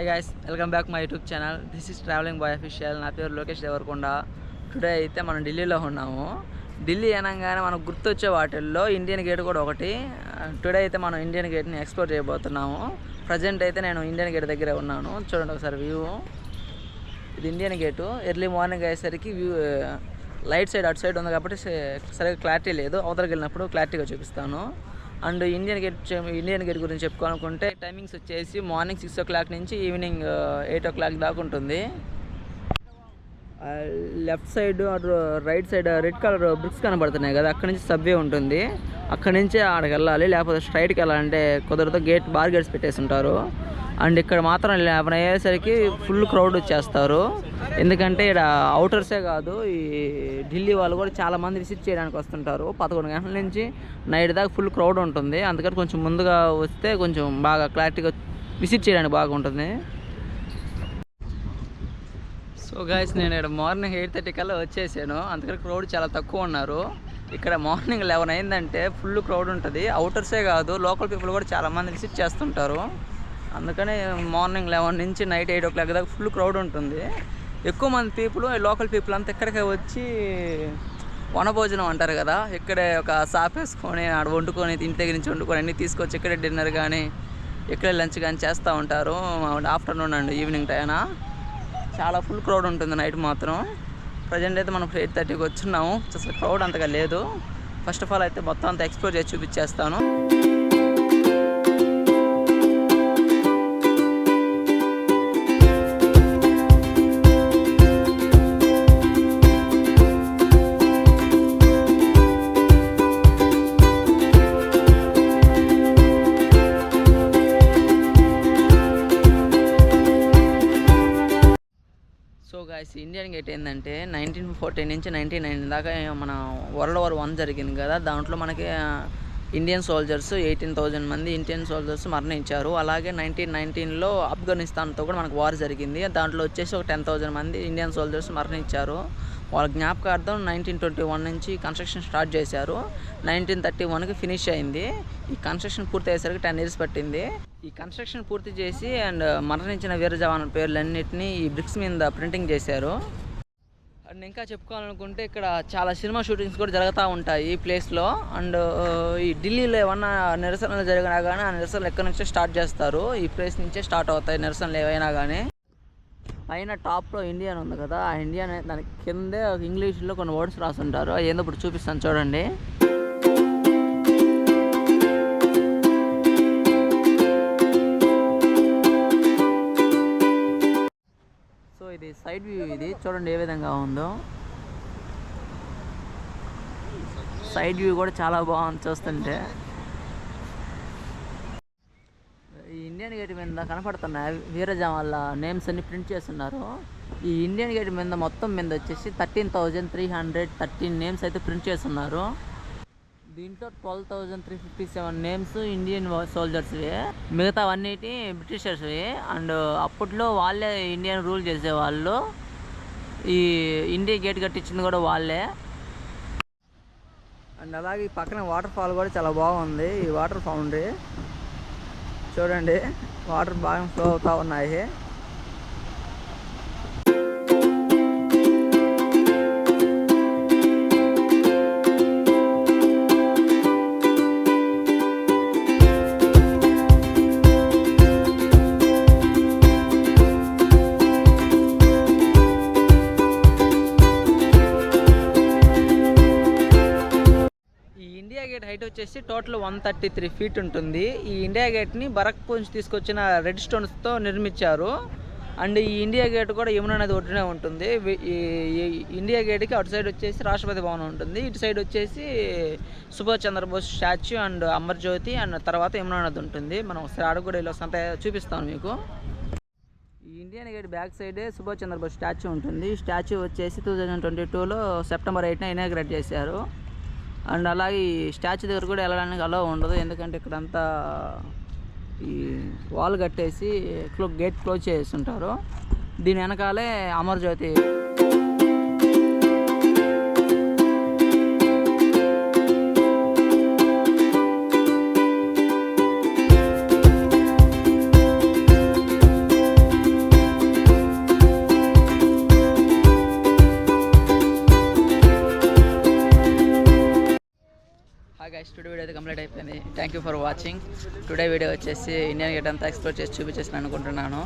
Welcome back my YouTube channel this is travelling boy official నా పేరు Lokesh Devarakonda. Today అయితే మనం ఢిల్లీలో ఉన్నాము. ఢిల్లీ అనగానే మనకు గుర్తొచ్చే వాటిల్లో ఇండియన్ గేట్ కూడా ఒకటి. టుడే అయితే మనం ఇండియన్ గేట్ని ఎక్స్ప్లోర్ చేయబోతున్నాము. ప్రజెంట్ అయితే నేను ఇండియన్ గేట్ దగ్గరే ఉన్నాను. చూడండి ఒకసారి వ్యూ ఇది ఇండియన్ గేటు ఎర్లీ మార్నింగ్ అయ్యేసరికి వ్యూ లైట్ సైడ్ అటు సైడ్ ఉంది కాబట్టి సరిగ్గా క్లారిటీ లేదు. అవతలకి వెళ్ళినప్పుడు క్లారిటీగా చూపిస్తాను. And Indian gate Indian gate గురించి చెప్పుకోవాలనుకుంటే టైమింగ్స్ వచ్చేసి మార్నింగ్ సిక్స్ ఓ క్లాక్ నుంచి ఈవినింగ్ ఎయిట్ ఓ క్లాక్ దాకా ఉంటుంది. లెఫ్ట్ సైడ్ అటు right side red colour bricks కనబడుతున్నాయి కదా అక్కడ నుంచి సబ్వే ఉంటుంది. అక్కడ నుంచి ఆడకి వెళ్ళాలి లేకపోతే స్ట్రైట్కి వెళ్ళాలంటే కుదరదు. గేట్ బార్ గేట్స్ పెట్టేసి ఉంటారు అండ్ ఇక్కడ మాత్రం లెవెన్ అయ్యేసరికి ఫుల్ క్రౌడ్ వచ్చేస్తారు. ఎందుకంటే ఇక్కడ అవుటర్సే కాదు ఈ ఢిల్లీ వాళ్ళు కూడా చాలా మంది విజిట్ చేయడానికి వస్తుంటారు. పదకొండు గంటల నుంచి నైట్ దాకా ఫుల్ క్రౌడ్ ఉంటుంది. అందుకని కొంచెం ముందుగా వస్తే కొంచెం బాగా క్లారిటీగా విజిట్ చేయడానికి బాగుంటుంది. సో గాయస్ నేను ఇక్కడ మార్నింగ్ ఎయిట్ థర్టీ కల్లా వచ్చేసాను. అందుకని క్రౌడ్ చాలా తక్కువ ఉన్నారు. ఇక్కడ మార్నింగ్ లెవెన్ అయిందంటే ఫుల్ క్రౌడ్ ఉంటుంది. అవుటర్సే కాదు లోకల్ పీపుల్ కూడా చాలా మంది విజిట్ చేస్తుంటారు. అందుకని మార్నింగ్ లెవెన్ నుంచి నైట్ ఎయిట్ ఓ క్లాక్ దాకా ఫుల్ క్రౌడ్ ఉంటుంది. ఎక్కువ మంది పీపుల్ లోకల్ పీపుల్ అంతా ఇక్కడికే వచ్చి వనభోజనం అంటారు కదా. ఇక్కడే ఒక సాప్ వేసుకొని ఆడ వండుకొని ఇంటి దగ్గర నుంచి వండుకొని అన్నీ తీసుకొచ్చి ఇక్కడే డిన్నర్ కానీ ఇక్కడే లంచ్ కానీ చేస్తూ ఉంటారు. ఆఫ్టర్నూన్ అండి ఈవినింగ్ టైనా. చాలా ఫుల్ క్రౌడ్ ఉంటుంది నైట్ మాత్రం. ప్రజెంట్ అయితే మనం ఎయిట్ థర్టీకి వచ్చున్నాము అసలు క్రౌడ్ అంతగా లేదు. ఫస్ట్ ఆఫ్ ఆల్ అయితే మొత్తం అంతా ఎక్స్ప్లోర్ చేసి చూపించేస్తాను. సో గాయస్ ఇండియన్ గేట్ ఏంటంటే నైన్టీన్ ఫోర్టీ నుంచి నైన్టీన్ నైన్ దాకా మన వరల్డ్ వార్ వన్ జరిగింది కదా. దాంట్లో మనకి ఇండియన్ సోల్జర్స్ ఎయిటీన్ థౌజండ్ మంది ఇండియన్ సోల్జర్స్ మరణించారు. అలాగే నైన్టీన్ నైన్టీన్లో ఆఫ్ఘనిస్తాన్తో కూడా మనకు వార్ జరిగింది. దాంట్లో వచ్చేసి ఒక టెన్ థౌజండ్ మంది ఇండియన్ సోల్జర్స్ మరణించారు. వాళ్ళ జ్ఞాపకార్థం నైన్టీన్ ట్వంటీ వన్ నుంచి కన్స్ట్రక్షన్ స్టార్ట్ చేశారు. నైన్టీన్ థర్టీ వన్కి ఫినిష్ అయింది. ఈ కన్స్ట్రక్షన్ పూర్తి అయ్యేసరికి టెన్ ఇయర్స్ పట్టింది. ఈ కన్స్ట్రక్షన్ పూర్తి చేసి అండ్ మరణించిన వీర జవాన్ పేర్లన్నింటినీ ఈ బ్రిక్స్ మీద ప్రింటింగ్ చేశారు. అండ్ ఇంకా చెప్పుకోవాలనుకుంటే ఇక్కడ చాలా సినిమా షూటింగ్స్ కూడా జరుగుతూ ఉంటాయి ఈ ప్లేస్లో అండ్ ఈ ఢిల్లీలో ఏమన్నా నిరసనలు జరిగినా కానీ ఆ నిరసనలు ఎక్కడి నుంచే స్టార్ట్ చేస్తారు. ఈ ప్లేస్ నుంచే స్టార్ట్ అవుతాయి నిరసనలు ఏవైనా కానీ పైన టాప్లో ఇండియన్ ఉంది కదా ఆ ఇండియన్ దాని కిందే ఇంగ్లీష్లో కొన్ని వర్డ్స్ రాసుంటారు. అవి ఏందో ఇప్పుడు చూపిస్తాను చూడండి. సో ఇది సైడ్ వ్యూ ఇది చూడండి ఏ విధంగా ఉందో. సైడ్ వ్యూ కూడా చాలా బాగుంది చూస్తుంటే ఈ ఇండియన్ గేట్ మీద కనపడుతున్నాయి. వీరజాం వాళ్ళ నేమ్స్ అన్ని ప్రింట్ చేస్తున్నారు. ఈ ఇండియన్ గేట్ మీద మొత్తం మీద వచ్చేసి thirteen thousand three hundred thirteen names అయితే ప్రింట్ చేస్తున్నారు. దీంట్లో twelve thousand three fifty seven names Indian సోల్జర్స్వి మిగతా అన్నిటి బ్రిటిషర్స్వి అండ్ అప్పట్లో వాళ్ళే ఇండియన్ రూల్ చేసేవాళ్ళు. ఈ ఇండియా గేట్ కట్టించింది కూడా వాళ్ళే. అండ్ అలాగే ఈ పక్కన వాటర్ ఫాల్ కూడా చాలా బాగుంది. ఈ వాటర్ ఫౌండరీ చూడండి వాటర్ బాగా ఫ్లో అవుతూ ఉన్నాయి. హైట్ వచ్చేసి total one thirty three feet ఉంటుంది. ఈ ఇండియా గేట్ని బరక్పూర్ నుంచి తీసుకొచ్చిన రెడ్ స్టోన్స్తో నిర్మించారు. అండ్ ఈ ఇండియా గేట్ కూడా యమునా నది ఒడ్డునే ఉంటుంది. ఈ ఇండియా గేట్కి అటు సైడ్ వచ్చేసి రాష్ట్రపతి భవన్ ఉంటుంది. ఇటు సైడ్ వచ్చేసి Subhash Chandrabose statue and Amarjyoti and తర్వాత యమునా నది ఉంటుంది. మనం ఒకసారి అడగూడలో సంత చూపిస్తాను మీకు. ఈ ఇండియన్ గేట్ బ్యాక్ సైడే సుభాష్ చంద్రబోస్ స్టాచ్యూ ఉంటుంది. స్టాచ్యూ వచ్చేసి టూ థౌజండ్ ట్వంటీ టూలో సెప్టెంబర్ ఎయిట్న ఇనాగ్రేట్ చేశారు. అండ్ అలాగే ఈ స్టాచ్యూ దగ్గర కూడా వెళ్ళడానికి అలో ఉండదు. ఎందుకంటే ఇక్కడంతా ఈ వాల్ కట్టేసి క్లో గేట్ క్లోజ్ చేసి ఉంటారు. దీని వెనకాలే అమర్జ్యోతి టుడే వీడియో అయితే కంప్లీట్ అయిపోయింది. Thank you for watching today video వచ్చేసి ఇండియన్ గేట్ అంతా ఎక్స్ప్లోర్ చేసి చూపించేసి అనుకుంటున్నాను.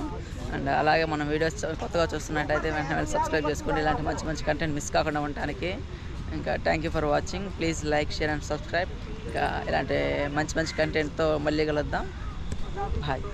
అండ్ అలాగే మనం వీడియోస్ కొత్తగా చూస్తున్నట్టయితే వెంటనే వెళ్ళి సబ్స్క్రైబ్ చేసుకోండి. ఇలాంటి మంచి మంచి కంటెంట్ మిస్ కాకుండా ఉండటానికి. ఇంకా thank you for watching please like share and subscribe ఇంకా ఇలాంటి మంచి మంచి కంటెంట్తో మళ్ళీ కలుద్దాం. బాయ్